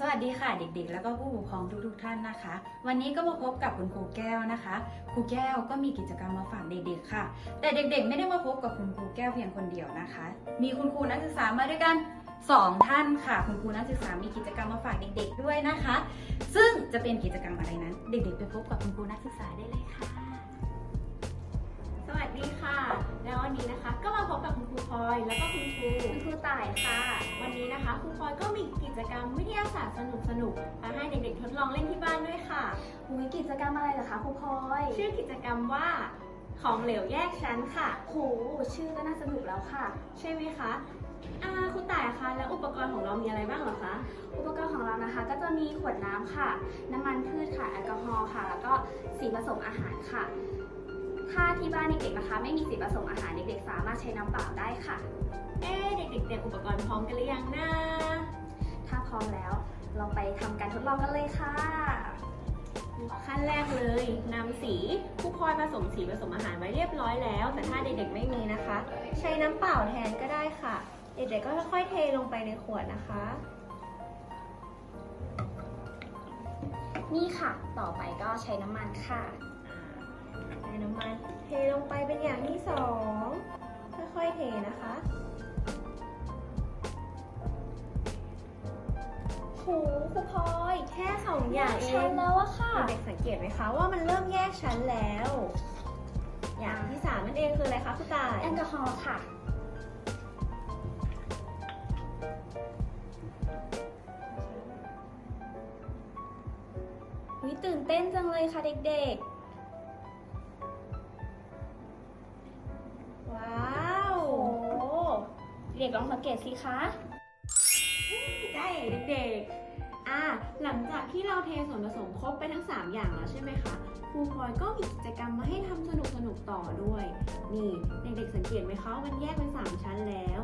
สวัสดีค่ะเด็กๆ แล้วก็ผู้ปกครองทุกๆท่านนะคะ วันนี้ก็มาพบกับคุณครูแก้วนะคะ ครูแก้วก็มีกิจกรรมมาฝากเด็กๆค่ะ แต่เด็กๆ ไม่ได้มาพบกับคุณครูแก้วเพียงคนเดียวนะคะ มีคุณครูนักศึกษามาด้วยกันสองท่านค่ะ คุณครูนักศึกษามีกิจกรรมมาฝากเด็ก ๆ ด้วยนะคะ ซึ่งจะเป็นกิจกรรมอะไรนั้น เด็กๆ ไปพบกับคุณครูนักศึกษาได้เลยค่ะ สวัสดีค่ะ แล้ววันนี้นะคะ ก็มาพบกับคุณครูพลอยแล้วก็คุณครูคุณครู ต่ายค่ะ วันนี้นะคะครูพลอยก็มีกิจกรรมวิทยาศาสตร์สนุกๆมาให้เด็กๆทดลองเล่นที่บ้านด้วยค่ะหุยกิจกรรมอะไรเหรอคะครูพลอย ชื่อกิจกรรมว่าของเหลวแยกชั้นค่ะโหชื่อก็น่าสนุกแล้วค่ะ ใช่ไหมคะอ่าคุณต่ายคะแล้วอุปกรณ์ของเรามีอะไรบ้างเหรอคะ อุปกรณ์ของเรานะคะ ก็จะมีขวดน้ำค่ะ น้ำมันพืชค่ะแอลกอฮอล์ค่ะ แล้วก็สีผสมอาหารค่ะ ถ้าที่บ้านเด็กๆนะคะ ไม่มีสีผสมอาหารเด็กๆสามารถใช้น้ำเปล่าได้ค่ะ เอ๊ะเด็กๆเตรียมอุปกรณ์พร้อมกันหรือยังนะ ถ้าพร้อมแล้ว เราไปทำการทดลองกันเลยค่ะ ขั้นแรกเลยนำสีครูพลอยผสมสีผสมอาหารไว้เรียบร้อยแล้ว แต่ถ้าเด็กๆไม่มีนะคะ ใช้น้ำเปล่าแทนก็ได้ค่ะ เด็กๆก็ค่อยๆเทลงไปในขวดนะคะ นี่ค่ะ ต่อไปก็ใช้น้ำมันค่ะใส่น้ำมันเทลงไปเป็นอย่างที่สอง หครูพลอยแค่สองอย่างเอชั้นงแล้วอะค่ะ เด็กๆสังเกตไหมคะว่ามันเริ่มแยกชั้นแล้ว อย่างที่สามนั่นเองคืออะไรคะคุณตาย แอลกอฮอล์ค่ะ วิตื่นเต้นจังเลยค่ะเด็กว้าวๆโอ้เด็กลองสังเกตสิคะได้ เด็กๆอะหลังจากที่เราเทส่วนผสมครบไปทั้ง 3 อย่างแล้วใช่ไหมคะครูพลอยก็มีกิจกรรมมาให้ทำสนุกๆต่อด้วย นี่เด็กๆสังเกตไหมคะมันแยกเป็น 3 ชั้นแล้ว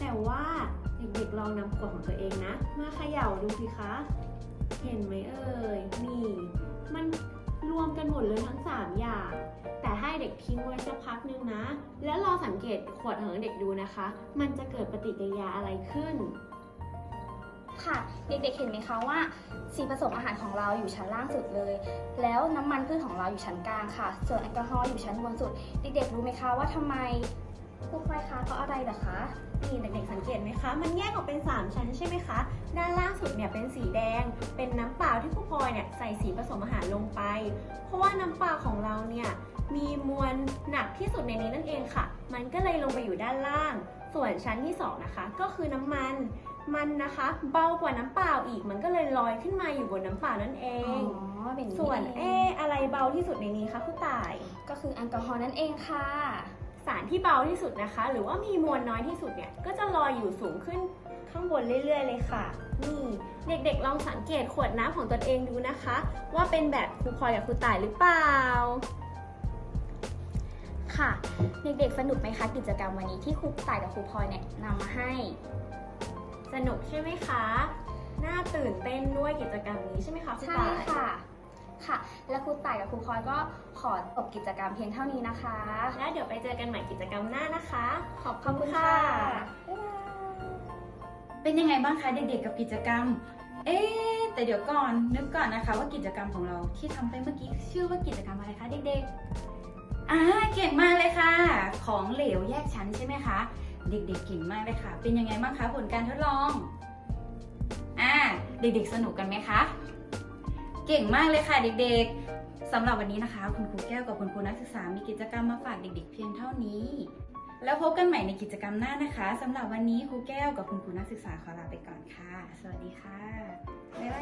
แต่ว่าเด็กๆลองนำขวดของตัวเองนะ มาเขย่าดูสิคะ เห็นไหมเอ่ยนี่ มันรวมกันหมดเลยทั้ง 3 อย่าง แต่ให้เด็กทิ้งไว้สักพักนึงนะ แล้วเราสังเกตขวดของเด็กดูนะคะ มันจะเกิดปฏิกิริยาอะไรขึ้น ค่ะ เด็กๆเห็นไหมคะว่าสีผสมอาหารของเราอยู่ชั้นล่างสุดเลย แล้วน้ำมันพืชของเราอยู่ชั้นกลางค่ะ ส่วนแอลกอฮอล์อยู่ชั้นบนสุด เด็กๆรู้ไหมคะว่าทำไมครูพลอยคะเพราะอะไรเหรอคะนี่เด็กๆสังเกตไหมคะ มันแยกออกเป็น 3 ชั้นใช่ไหมคะ ด้านล่างสุดเนี่ยเป็นสีแดง เป็นน้ำเปล่าที่ครูพลอยเนี่ยใส่สีผสมอาหารลงไป เพราะว่าน้ำเปล่าของเราเนี่ยมีมวลหนักที่สุดในนี้นั่นเองค่ะ มันก็เลยลงไปอยู่ด้านล่าง ส่วนชั้นที่ 2 นะคะ ก็คือน้ำมัน มันนะคะเบากว่าน้ำเปล่าอีก มันก็เลยลอยขึ้นมาอยู่บนน้ำเปล่านั่นเออ๋งอเป็นอย่างส่วนนี้เอะอะไรเบาที่สุดในนี้คะคุณต่าย ก็คือแอลกอฮอล์นั่นเองค่ะ สารที่เบาที่สุดนะคะ หรือว่ามีมวลน้อยที่สุดเนี่ยก็จะลอยอยู่สูงขึ้นข้างบนเรื่อย ๆ เลยค่ะ นี่เด็กๆ ลองสังเกตขวดน้ำของตนเองดูนะคะ ว่าเป็นแบบครูพลอยกับครูต่ายหรือเปล่า ค่ะ เด็กๆ สนุกไหมคะกิจกรรมวันนี้ที่ครูต่ายกับครูพลอยเนี่ยนำมาให้ สนุกใช่ไหมคะ น่าตื่นเต้นด้วยกิจกรรมนี้ใช่ไหมคะครูใช่ต่าย ค่ะ ค่ะ และครูต่ายกับครูพลอยก็ขอจบกิจกรรมเพียงเท่านี้นะคะ แล้วเดี๋ยวไปเจอกันใหม่กิจกรรมหน้านะคะ ขอบขอบคุคุณณค่ะ ค่ะบ๊ายบายเป็นยังไงบ้างคะเด็กๆกับกิจกรรม เอ๊ะแต่เดี๋ยวก่อนนึกก่อนนะคะ ว่ากิจกรรมของเราที่ทำไปเมื่อกี้ชื่อว่ากิจกรรมอะไรคะเด็กๆอ่าเก่งมากเลยค่ะ ของเหลวแยกชั้นใช่ไหมคะ เด็กๆเก่งมากเลยค่ะ เป็นยังไงบ้างคะผลการทดลอง อ่า เด็กๆสนุกกันไหมคะ เก่งมากเลยค่ะเด็กๆสำหรับวันนี้นะคะ คุณครูแก้วกับคุณครูนักศึกษา มีกิจกรรมมาฝากเด็กๆ เพียงเท่านี้ แล้วพบกันใหม่ในกิจกรรมหน้านะคะสำหรับวันนี้ครูแก้วกับคุณครูนักศึกษาขอลาไปก่อนค่ะ สวัสดีค่ะ